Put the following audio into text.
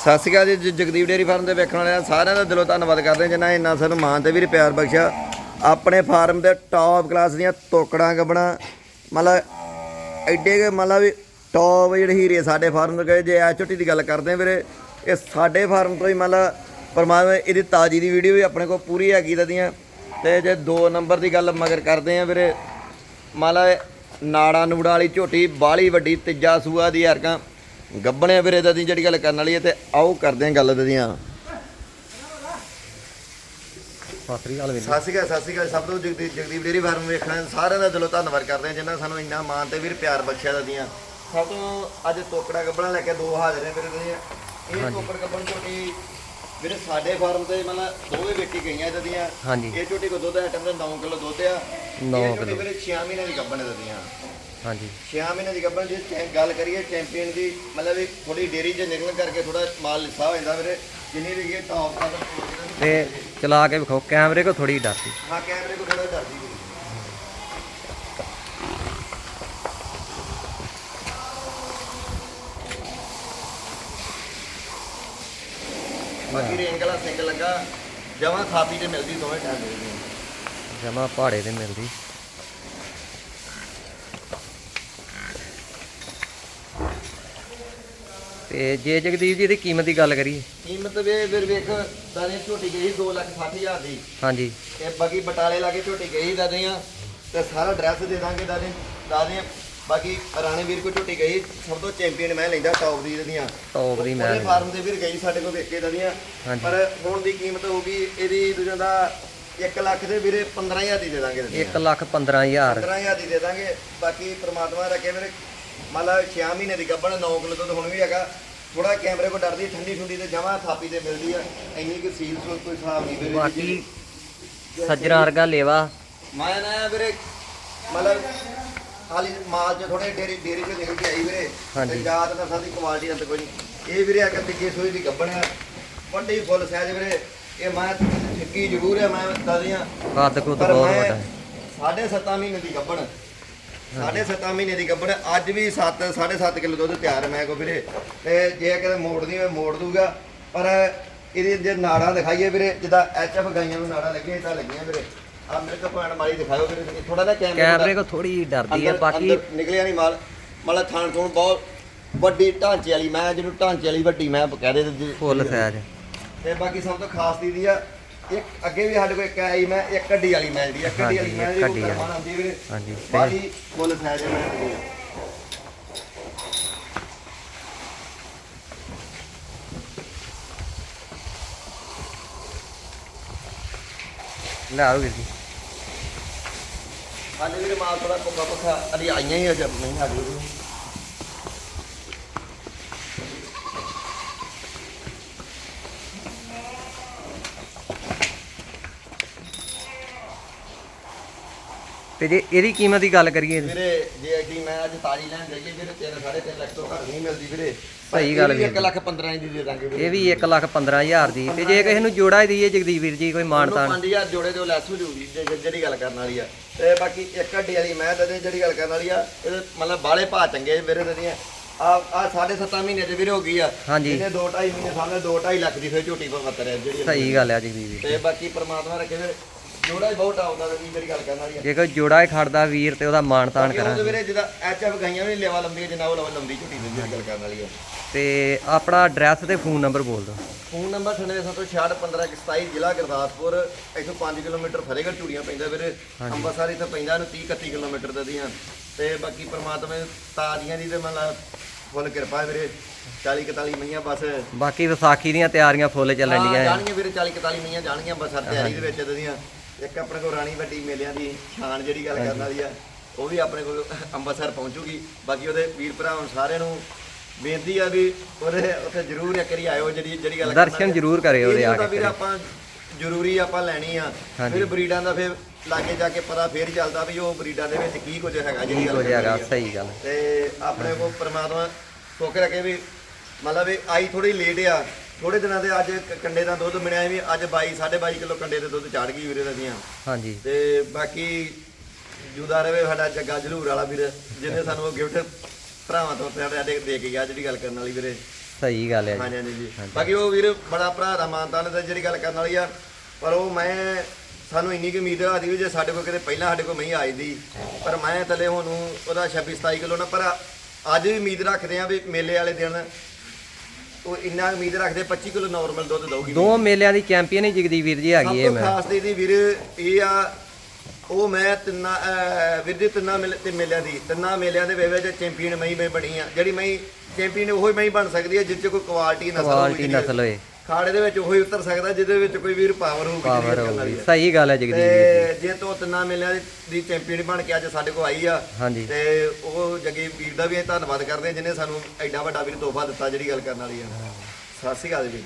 ਸਤਿ ਸ਼੍ਰੀ ਅਕਾਲ ਜੀ Jagdeep dairy farm ਦੇ ਵੇਖਣ ਵਾਲਿਆਂ ਸਾਰਿਆਂ ਦਾ ਦਿਲੋਂ ਧੰਨਵਾਦ ਕਰਦੇ ਹਾਂ ਜਿਨ੍ਹਾਂ ਇੰਨਾ ਸਾਨੂੰ ਮਾਣ ਤੇ ਵੀ ਪਿਆਰ ਬਖਸ਼ਿਆ। ਆਪਣੇ ਫਾਰਮ ਦੇ ਟੌਪ ਕਲਾਸ ਦੀਆਂ ਤੋਕੜਾਂ ਗੱਬਣਾ। ਮਤਲਬ ਐਡੇ ਕੇ ਮਤਲਬ ਵੀ ਟੌਪ ਜਿਹੜੇ ਹੀਰੇ ਸਾਡੇ ਫਾਰਮ ਤੋਂ ਗਏ। ਜੇ ਐ ਝੋਟੀ ਦੀ ਗੱਲ ਕਰਦੇ ਹਾਂ ਵੀਰੇ, ਇਹ ਸਾਡੇ ਫਾਰਮ ਤੋਂ ਹੀ ਮਤਲਬ ਪਰਮਾਤਮਾ ਇਹਦੀ ਤਾਜੀ ਦੀ ਵੀਡੀਓ ਵੀ ਆਪਣੇ ਕੋਲ ਪੂਰੀ ਹੈਗੀ ਦੀਆਂ। ਤੇ ਜੇ 2 ਨੰਬਰ ਦੀ ਗੱਲ ਮਗਰ ਕਰਦੇ ਹਾਂ ਵੀਰੇ, ਮਤਲਬ ਨਾੜਾ ਨੂੜਾ ਵਾਲੀ ਝੋਟੀ ਬਾਲੀ ਵੱਡੀ ਤੀਜਾ ਸੂਆ ਦੀ ਹਰਕਾਂ ਗੱਬਣੇ ਵੀਰੇ ਦਦੀ ਜਿਹੜੀ ਗੱਲ ਕਰਨ ਵਾਲੀ ਹੈ ਤੇ ਆਓ ਕਰਦੇ ਹਾਂ ਗੱਲ ਦਦੀਆਂ ਸਤਿ ਸ੍ਰੀ ਅਕਾਲ ਵੀਰ ਸਤਿ ਸ਼੍ਰੀ ਅਕਾਲ ਸਤਿ ਸ਼੍ਰੀ ਅਕਾਲ। ਸਭ ਤੋਂ ਜਗਦੀਪ ਜਗਦੀਪ ਡੇਰੀ ਫਾਰਮ ਵੇਖਣ ਸਾਰਿਆਂ ਦਾ ਦਿਲੋਂ ਧੰਨਵਾਦ ਕਰਦੇ ਹਾਂ ਜਿਨ੍ਹਾਂ ਸਾਨੂੰ ਇੰਨਾ ਮਾਣ ਤੇ ਵੀਰ ਪਿਆਰ ਬਖਸ਼ਿਆ ਦਦੀਆਂ ਸਭ ਤੋਂ ਅੱਜ ਤੋਕੜਾ ਗੱਬਣਾ ਲੈ ਕੇ ਦੋ ਹਾਜ਼ਰ ਨੇ ਵੀਰੇ ਦਦੀਆਂ ਇਹ ਤੋਕੜ ਗੱਬਣ ਝੋਟੀ ਵੀਰੇ ਸਾਡੇ ਫਾਰਮ ਤੇ ਮਤਲਬ ਦੋਵੇਂ ਵੇਚੀ ਗਈਆਂ ਦਦੀਆਂ ਹਾਂਜੀ। ਇਹ ਝੋਟੀ ਕੋ ਦੁੱਧ ਆਈਟਮ ਦਾ 9 ਕਿਲੋ ਦੁੱਧ ਆ। ਨੌਂ ਇਹ ਝੋਟੀ ਕਿੱਲੋ। ਵੀਰੇ 6 ਮਹੀਨੇ ਦੀ ਗੱਬਣ ਦਦੀਆਂ ਹਾਂਜੀ। 6 ਮਹੀਨੇ ਦੀ ਗੱਬਣ ਜੇ ਚੈ- ਗੱਲ ਕਰੀਏ ਚੈਂਪੀਅਨ ਦੀ ਮਤਲਬ ਵੀ ਥੋੜੀ ਡੇਰੀ 'ਚ ਨਿਕਲ ਕਰਕੇ ਥੋੜਾ ਮਾਲ ਲਿਸਾ ਹੋ ਜਾਂਦਾ ਵੀਰੇ। ਜਿੰਨੀ ਵੀ ਇਹ ਟੌਪ ਦਾ ਤੇ ਚਲਾ ਕੇ ਵਿਖਾਓ ਕੈਮਰੇ ਕੋ ਥੋੜੀ ਡਰਦੀ। ਹਾਂ ਕੈਮਰੇ ਕੋ ਥੋੜਾ ਡਰਦੀ ਵੀਰੇ। ਬਾਕੀ ਰੇਂਜ ਵਾਲਾ ਸਿੰਗ ਲੱਗਾ ਜਮਾਂ ਖਾਪੀ ਤੇ ਮਿਲਦੀ ਦੋਵੇਂ ਟਾਈਮ ਮਿਲਦੀ ਜਮਾ ਪਹਾੜੇ ਤੇ ਮਿਲਦੀ। ਤੇ ਜੇ ਜਗਦੀਪ ਜੀ ਦੀ ਕੀਮਤ ਦੀ ਗੱਲ ਕਰੀਏ। ਕੀਮਤ ਵੇ ਵੀਰ ਵੇਖ ਦਾਣੇ ਝੋਟੀ ਗਈ 2 ਲੱਖ 60 ਹਜ਼ਾਰ ਦੀ। ਹਾਂਜੀ। ਤੇ ਬਾਕੀ ਬਟਾਲੇ ਲਾ ਕੇ ਝੋਟੀ ਗਈ ਦਾਦੇ ਆ ਤੇ ਸਾਰਾ ਐਡਰੈਸ ਦੇ ਦਾਂਗੇ ਦਾਦੇ। ਦਾਦੇ ਬਾਕੀ ਰਾਣੇ ਵੀਰ ਕੋ ਝੋਟੀ ਗਈ ਸਭ ਤੋਂ ਚੈਂਪੀਅਨ ਮੈਂ ਲੈਂਦਾ ਟੌਪ ਦੀ ਦੀਆਂ ਟੌਪ ਦੀ ਮੈਂ ਫਾਰਮ ਦੇ ਵੀਰ ਗਈ ਸਾਡੇ ਕੋਲ ਵੇਖੇ ਦਦੀਆਂ। ਪਰ ਹੁਣ ਦੀ ਕੀਮਤ ਹੋਊਗੀ ਇਹਦੀ ਦੂਜਾ ਦਾ 1 ਲੱਖ ਦੇ ਵੀਰੇ 15000 ਦੀ ਦੇ ਦਾਂਗੇ ਦਦੀਆਂ 1 ਲੱਖ 15000 15000 ਦੀ ਦੇ ਦਾਂਗੇ। ਬਾਕੀ ਪ੍ਰਮਾਤਮਾ ਰੱਖੇ ਮੇਰੇ ਮੰਨ ਲਾ 6 ਮਹੀਨੇ ਦੀ ਗੱਬਣ 9 ਕਿਲੋ ਦੁੱਧ ਹੁਣ ਵੀ ਹੈਗਾ। ਥੋੜਾ ਕੈਮਰੇ ਕੋ ਡਰਦੀ ਠੰਡੀ ਠੁੰਡੀ ਤੇ ਜਮਾ ਥਾਪੀ ਤੇ ਮਿਲਦੀ ਆ। ਇੰਨੀ ਕਿ ਸੀਲ ਸੂਲ ਕੋਈ ਹਿਸਾਬ ਨਹੀਂ ਵੀਰੇ। ਬਾਕੀ ਸੱਜਣਾ ਵਰਗਾ ਲੇਵਾ। ਮੈਂ ਨਾ ਵੀਰੇ ਮਤਲਬ ਹਾਲੀ ਮਾਲ ਚ ਥੋੜੇ ਡੇਰੀ ਡੇਰੀ ਚ ਨਿਕਲ ਕੇ ਆਈ ਵੀਰੇ। ਤੇ ਯਾਦ ਨਾ ਸਾਡੀ ਕੁਆਲਿਟੀ ਅੰਤ ਕੋਈ ਨਹੀਂ। ਇਹ ਵੀਰੇ ਆ ਕੇ ਤੀਜੇ ਸੂਈ ਦੀ ਗੱਬਣ ਆ। ਵੱਡੀ ਫੁੱਲ ਸਾਈਜ਼ ਵੀਰੇ। ਇਹ ਮੈਂ ਠੱਕੀ ਜ਼ਰੂਰ ਹੈ ਮੈਂ ਦੱਸਦੀਆਂ ਕੱਦ ਕੁੱਦ ਪਰ ਬਹੁਤ ਮੈਂ ਵੱਡਾ ਹੈ। ਸਾਢੇ ਸੱਤਾਂ ਮਹੀਨੇ ਦੀ ਗੱਬਣ ਸਾਢੇ ਸੱਤਾਂ ਮਹੀਨੇ ਦੀ ਗੱਬਣ ਅੱਜ ਵੀ 7 7.5 ਕਿਲੋ ਦੁੱਧ ਤਿਆਰ ਹੈ ਮੈਂ ਕੋ ਵੀਰੇ। ਤੇ ਜੇ ਕਿਤੇ ਮੋੜਦੀ ਮੈਂ ਮੋੜ ਦੂਗਾ। ਪਰ ਇਹਦੇ ਜੇ ਨਾੜਾਂ ਦਿਖਾਈਏ ਵੀਰੇ ਜਿੱਦਾਂ ਐਚਐਫ ਗਾਈਆਂ ਨੂੰ ਨਾੜਾਂ ਲੱਗੀਆਂ ਤਾਂ ਲੱਗੀਆਂ ਵੀਰੇ। ਆ ਮੇਰੇ ਕੋਲ ਪੁਆਇੰਟ ਮਾਰੀ ਦਿਖਾਓ ਵੀਰੇ ਥੋੜਾ ਜਿਹਾ ਕੈਮਰੇ ਕੈਮਰੇ ਕੋ ਥੋੜੀ ਡਰਦੀ ਹੈ ਅੰਦਰ- ਬਾਕੀ ਅੰਦਰ ਨਿਕਲਿਆ ਨਹੀਂ ਮਾਲ। ਮਤਲਬ ਥਾਣ ਥੂਣ ਬਹੁਤ ਵੱਡੀ ਢਾਂਚੇ ਵਾਲੀ ਮੈਂ ਜਿਹਨੂੰ ਢਾਂਚੇ ਵਾਲੀ ਵੱਡੀ ਮੈਂ ਕਹਿ ਦੇ ਫੁੱਲ ਸਾਈਜ਼ ਤੇ ਬਾਕੀ ਸਭ ਤੋਂ ਖਾਸ ਦੀਦੀ ਆ ਇੱਕ ਅੱਗੇ ਵੀ ਸਾਡੇ ਕੋਲ ਇੱਕ ਆਈ ਮੈਂ ਇੱਕ ਕੱਡੀ ਵਾਲੀ ਮੈਂ ਜਿਹੜੀ ਆ ਕੱਡੀ ਵਾਲੀ ਹਾਂਜੀ, ਮੈਂ ਇੱਕ ਜਿਹੜੀ ਕੱਢੀ ਵਾਲੀ। ਆਉਂਦੀ ਵੀਰੇ ਹਾਂਜੀ, ਤੇ- ਬਾਕੀ ਫੁੱਲ ਸਾਈਜ਼ ਮੈਂ ਦੀ। ਲੈ ਆਓ ਵੀਰ ਜੀ ਹਾਲੇ ਵੀਰੇ ਮਾਲ ਥੋੜਾ ਪੱਕਾ ਪੱਕਾ ਅਲੀ ਆਈਆਂ ਹੀ ਅਜੇ ਨਹੀਂ ਹਾਲੇ ਵੀਰੇ। ਤੇ ਜੇ ਇਹਦੀ ਕੀਮਤ ਦੀ ਗੱਲ ਕਰੀਏ ਵੀਰੇ ਜੇ ਕਿ ਮੈਂ ਅੱਜ ਤਾਜੀ ਲੈਣ ਜਾਈਏ ਵੀਰੇ 3 3.5 ਲੱਖ ਤੋਂ ਘੱਟ ਨਹੀਂ ਮਿਲਦੀ ਵੀਰੇ। ਸਹੀ ਗੱਲ ਵੀਰ 1 ਲੱਖ 15 ਦੀ ਦੇ ਦਾਂਗੇ ਵੀਰੇ। ਇਹ ਵੀ 1 ਲੱਖ 15000 ਦੀ। ਤੇ ਜੇ ਕਿਸੇ ਨੂੰ ਜੋੜਾ ਦਈਏ ਜਗਦੀਪ ਵੀਰ ਜੀ ਕੋਈ ਮਾਨਤਾਨ 5000 ਜੋੜੇ ਤੋਂ ਲੈਸ ਹੋ ਜੂਗੀ ਜਿਹੜੀ ਗੱਲ ਕਰਨ ਵਾਲੀ ਆ। ਤੇ ਬਾਕੀ ਇੱਕ ਹੱਡੀ ਵਾਲੀ ਮੈਂ ਤਾਂ ਜਿਹੜੀ ਗੱਲ ਕਰਨ ਵਾਲੀ ਆ ਇਹਦੇ ਮਤਲਬ ਬਾਲੇ ਭਾ ਚੰਗੇ ਵੀਰੇ ਤੇ ਦੀਆਂ ਆ। ਆ 7.5 ਮਹੀਨੇ ਦੇ ਵੀਰੇ ਹੋ ਗਈ ਆ। ਇਹਨੇ 2 2.5 ਮਹੀਨੇ ਸਾਹਮਣੇ 2 2.5 ਲੱਖ ਦੀ ਫਿਰ ਝੋਟੀ ਪਾ ਵਤਰ ਹੈ ਜਿਹੜੀ ਸਹੀ ਗੱਲ ਹੈ ਜਗਦੀਪ ਵੀਰ ਤੇ ਬਾਕੀ ਪ੍ਰਮਾਤਮਾ ਰੱਖੇ ਵੀਰੇ ਜੋੜਾ ਹੀ ਬਹੁਤ ਆਉਂਦਾ ਤੇ ਜਿਹੜੀ ਗੱਲ ਕਰਨ ਵਾਲੀ ਆ ਜੇ ਕੋਈ ਜੋੜਾ ਹੀ ਖੜਦਾ ਵੀਰ ਤੇ ਉਹਦਾ ਮਾਨਤਾਨ ਬਾਕੀ ਉਹ ਕਰਾਂਗੇ। ਵੀਰੇ ਜਿਹਦਾ ਐਚਐਫ ਗਾਈਆਂ ਵੀ ਲੈਵਾ ਲੰਬੀ ਜਿੰਨਾ ਉਹ ਲੰਬੀ ਲੰਬੀ ਝੋਟੀ ਦੀ ਜਿਹੜੀ ਗੱਲ ਕਰਨ ਵਾਲੀ ਆ। ਤੇ ਆਪਣਾ ਐਡਰੈਸ ਤੇ ਫੋਨ ਨੰਬਰ ਬੋਲ ਦਿਓ। ਫੋਨ ਨੰਬਰ 97661527 ਜ਼ਿਲ੍ਹਾ ਗੁਰਦਾਸਪੁਰ ਇੱਥੋਂ 5 ਕਿਲੋਮੀਟਰ ਫਤਿਹਗੜ੍ਹ ਚੂੜੀਆਂ ਪੈਂਦਾ ਵੀਰੇ। ਅੰਮ੍ਰਿਤਸਰ ਇੱਥੇ ਪੈਂਦਾ ਇਹਨੂੰ 30 31 ਕਿਲੋਮੀਟਰ ਦੇ ਦੀਆਂ। ਤੇ ਬਾਕੀ ਪ੍ਰਮਾਤਮਾ ਤਾਜ਼ੀਆਂ ਦੀ ਤੇ ਮਤਲਬ ਫੁੱਲ ਕਿਰਪਾ ਵੀਰੇ। 40 41 ਮਈਆਂ ਬਸ। ਬਾਕੀ ਵਿਸਾਖੀ ਦੀਆਂ ਤਿਆਰੀਆਂ ਫੁੱਲ ਚੱਲਣ ਡੀਆਂ ਜਾਣਗੀਆਂ ਵੀਰੇ 40 41 ਮਈਆਂ ਜਾਣਗੀਆਂ ਬਸ ਹਰ ਤਿਆਰੀ ਦੇ ਵਿੱਚ ਇਹਦੀਆਂ ਇੱਕ ਆਪਣੇ ਕੋਲ ਰਾਣੀ ਵੱਡੀ ਮੇਲਿਆਂ ਦੀ ਸ਼ਾਨ ਜਿਹੜੀ ਗੱਲ ਕਰਨ ਵਾਲੀ ਆ ਉਹ ਵੀ ਆਪਣੇ ਕੋਲ ਅੰਮ੍ਰਿਤਸਰ ਪਹੁੰਚੂਗੀ ਬਾਕੀ ਉਹਦੇ ਵੀਰ ਭਰਾਵਾਂ ਸਾਰਿਆਂ ਨੂੰ ਬੇਨਤੀ ਆ ਵੀ ਉਹਦੇ ਉੱਥੇ ਜ਼ਰੂਰ ਇੱਕ ਵਾਰੀ ਆਇਓ ਜਿਹੜੀ ਜਿਹੜੀ ਗੱਲ ਦਰਸ਼ਨ। ਜ਼ਰੂਰ ਕਰਿਓ ਉਹਦੇ ਆ ਕੇ। ਆਪਾਂ ਜ਼ਰੂਰੀ ਆਪਾਂ ਲੈਣੀ ਆ। ਫਿਰ ਬਰੀਡਾਂ ਦਾ ਫਿਰ ਲਾਗੇ ਜਾ ਕੇ ਪਤਾ ਫੇਰ ਚੱਲਦਾ ਵੀ ਉਹ ਬਰੀਡਾਂ ਦੇ ਵਿੱਚ ਕੀ ਕੁਝ ਹੈਗਾ ਜਿਹੜੀ ਗੱਲ ਹੈਗਾ। ਸਹੀ ਗੱਲ ਤੇ ਆਪਣੇ ਕੋਲ ਪ੍ਰਮਾਤਮਾ ਸੁੱਖ ਰੱਖੇ ਵੀ ਮਤਲਬ ਵੀ ਆਈ ਥੋੜੀ ਲੇਟ ਆ ਥੋੜੇ ਦਿਨਾਂ ਦੇ ਅੱਜ ਕ- ਕੰਡੇ ਦਾ ਦੁੱਧ ਮਿਲਿਆ ਵੀ ਅੱਜ 22 22.5 ਕਿਲੋ ਕੰਡੇ ਦੇ ਦੁੱਧ ਚੜ ਗਈ ਵੀਰੇ ਦੀਆਂ। ਹਾਂਜੀ। ਤੇ ਬਾਕੀ ਜੁਦਾ ਰਵੇ ਸਾਡਾ ਜੱਗਾ ਜਲੂਰ ਵਾਲਾ ਵੀਰ ਜਿਹਨੇ ਸਾਨੂੰ ਉਹ ਗਿਫਟ ਭਰਾਵਾਂ ਤੋਂ ਸਾਡੇ ਦੇ ਕੇ ਗਿਆ ਜਿਹੜੀ ਗੱਲ ਕਰਨ ਵਾਲੀ ਵੀਰੇ। ਸਹੀ ਗੱਲ ਹੈ ਜੀ। ਹਾਂਜੀ ਹਾਂਜੀ ਜੀ। ਬਾਕੀ ਉਹ ਵੀਰ ਬੜਾ ਭਰਾ ਦਾ ਮਾਨਤਾਨ ਦਾ ਜਿਹੜੀ ਗੱਲ ਕਰਨ ਵਾਲੀ ਆ ਪਰ ਉਹ ਮੈਂ ਸਾਨੂੰ ਇੰਨੀ ਕੁ ਉਮੀਦ ਆ ਵੀ ਜੇ ਸਾਡੇ ਕੋਲ ਕਿਤੇ ਪਹਿਲਾਂ ਸਾਡੇ ਕੋਲ ਮਹੀਂ ਆਈ ਦੀ ਪਰ ਮੈਂ ਤਲੇ ਹੁਣ ਉਹਦਾ 26 27 ਕਿਲੋ ਨਾ ਪਰ ਅੱਜ ਵੀ ਉਮੀਦ ਰੱਖਦੇ ਆ ਵੀ ਮੇਲੇ ਵਾਲੇ ਦਿਨ ਉਹ ਇੰਨਾ ਉਮੀਦ ਰੱਖਦੇ 25 ਕਿਲੋ ਨਾਰਮਲ ਦੁੱਧ ਦਊਗੀ ਦੋ ਮੇਲਿਆਂ ਦੀ ਚੈਂਪੀਅਨ ਹੀ ਜਗਦੀਪ ਵੀਰ ਜੀ ਹੈਗੀ ਇਹ ਤੋਂ ਮੈਂ। ਖਾਸ ਤੇ ਇਹਦੀ ਵੀਰ ਇਹ ਆ ਉਹ ਮੈਂ ਤਿੰਨਾਂ ਅਹ, ਵੀਰ ਜੀ ਤਿੰਨਾਂ ਮੇਲੇ ਤੇ ਮੇਲਿਆਂ ਦੀ ਤਿੰਨਾਂ ਮੇਲਿਆਂ ਦੇ ਵਿੱਚ ਚੈਂਪੀਅਨ ਮਈ ਮੈਂ ਬਣੀ ਆ ਜਿਹੜੀ ਮਈ ਚੈਂਪੀਅਨ ਉਹੀ ਮਈ ਬਣ ਸਕਦੀ ਹੈ ਜਿਸ ਚ ਕੋਈ ਕੁਆਲਿਟੀ ਨਸਲ ਕੁਆਲਿਟੀ ਹੋਊਗੀ ਨਸਲ ਹੋਏ। ਖਾੜੇ ਦੇ ਵਿੱਚ ਉਹੀ ਉਤਰ ਸਕਦਾ ਜਿਹਦੇ ਵਿੱਚ ਕੋਈ ਵੀਰ ਪਾਵਰ ਹੋਊਗੀ ਜਿਹੜੀ ਪਾਵਰ ਕਰਨ ਵਾਲੀ ਹੋਊਗੀ। ਆ। ਸਹੀ ਗੱਲ ਹੈ ਜਗਦੀਪ ਵੀਰ ਤੇ ਜੀ ਜੇ ਤੋਂ ਤਿੰਨਾਂ ਮੇਲਿਆਂ ਦੀ- ਦੀ ਚੈਂਪੀਅਨ ਬਣ ਕੇ ਅੱਜ ਸਾਡੇ ਕੋਲ ਆਈ ਆ ਹਾਂਜੀ। ਤੇ ਉਹ ਜੱਗੀ ਵੀਰ ਦਾ ਵੀ ਅਸੀਂ ਧੰਨਵਾਦ ਕਰਦੇ ਹਾਂ ਜਿਹਨੇ ਸਾਨੂੰ ਐਡਾ ਵੱਡਾ ਵੀਰ ਤੋਹਫਾ ਦਿੱਤਾ ਜਿਹੜੀ ਗੱਲ ਕਰਨ ਵਾਲੀ ਆ। ਸਤਿ ਸ਼੍ਰੀ ਅਕਾਲ ਜੀ।